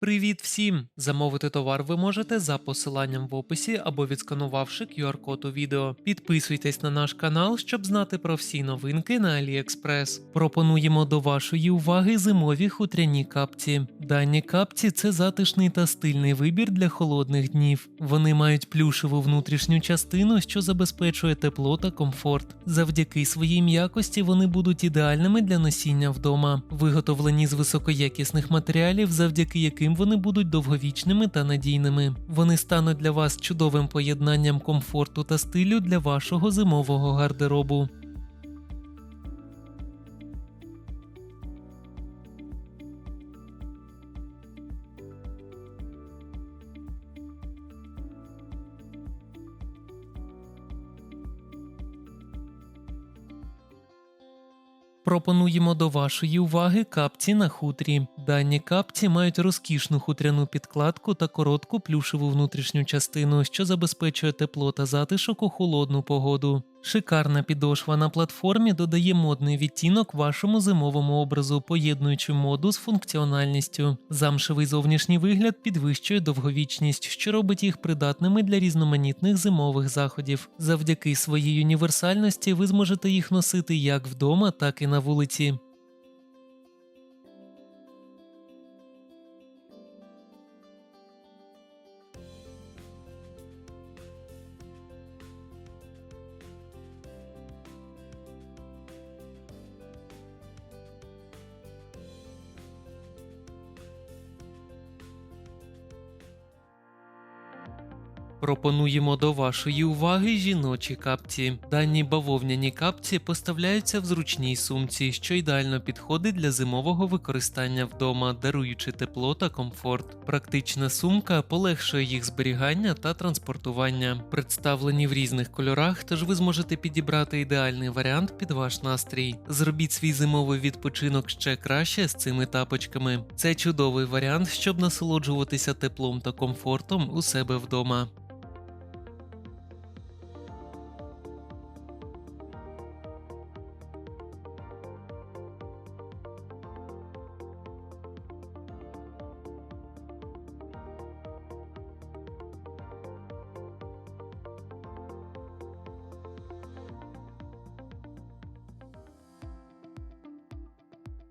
Привіт всім! Замовити товар ви можете за посиланням в описі або відсканувавши QR-код у відео. Підписуйтесь на наш канал, щоб знати про всі новинки на AliExpress. Пропонуємо до вашої уваги зимові хутряні капці. Дані капці це затишний та стильний вибір для холодних днів. Вони мають плюшеву внутрішню частину, що забезпечує тепло та комфорт. Завдяки своїй м'якості вони будуть ідеальними для носіння вдома, виготовлені з високоякісних матеріалів, завдяки яким вони будуть довговічними та надійними. Вони стануть для вас чудовим поєднанням комфорту та стилю для вашого зимового гардеробу. Пропонуємо до вашої уваги капці на хутрі. Дані капці мають розкішну хутряну підкладку та коротку плюшеву внутрішню частину, що забезпечує тепло та затишок у холодну погоду. Шикарна підошва на платформі додає модний відтінок вашому зимовому образу, поєднуючи моду з функціональністю. Замшевий зовнішній вигляд підвищує довговічність, що робить їх придатними для різноманітних зимових заходів. Завдяки своїй універсальності ви зможете їх носити як вдома, так і на вулиці. Пропонуємо до вашої уваги жіночі капці. Дані бавовняні капці поставляються в зручній сумці, що ідеально підходить для зимового використання вдома, даруючи тепло та комфорт. Практична сумка полегшує їх зберігання та транспортування. Представлені в різних кольорах, тож ви зможете підібрати ідеальний варіант під ваш настрій. Зробіть свій зимовий відпочинок ще краще з цими тапочками. Це чудовий варіант, щоб насолоджуватися теплом та комфортом у себе вдома.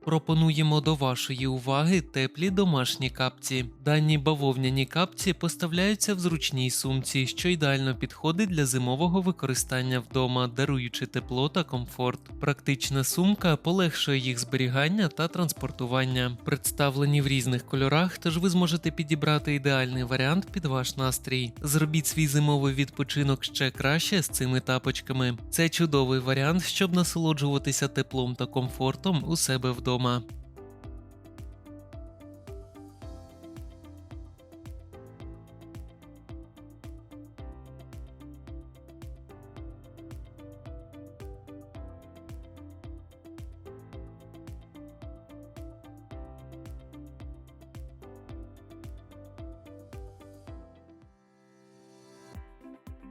Пропонуємо до вашої уваги теплі домашні капці. Дані бавовняні капці поставляються в зручній сумці, що ідеально підходить для зимового використання вдома, даруючи тепло та комфорт. Практична сумка полегшує їх зберігання та транспортування. Представлені в різних кольорах, тож ви зможете підібрати ідеальний варіант під ваш настрій. Зробіть свій зимовий відпочинок ще краще з цими тапочками. Це чудовий варіант, щоб насолоджуватися теплом та комфортом у себе вдома.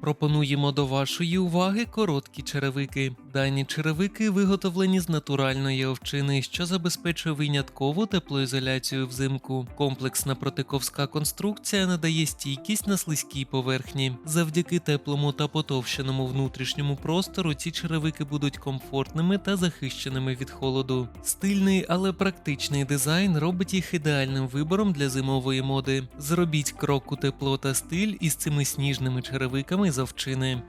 Пропонуємо до вашої уваги короткі черевики. Дані черевики виготовлені з натуральної овчини, що забезпечує виняткову теплоізоляцію взимку. Комплексна протиковська конструкція надає стійкість на слизькій поверхні. Завдяки теплому та потовщеному внутрішньому простору ці черевики будуть комфортними та захищеними від холоду. Стильний, але практичний дизайн робить їх ідеальним вибором для зимової моди. Зробіть крок у тепло та стиль із цими сніжними черевиками з овчини.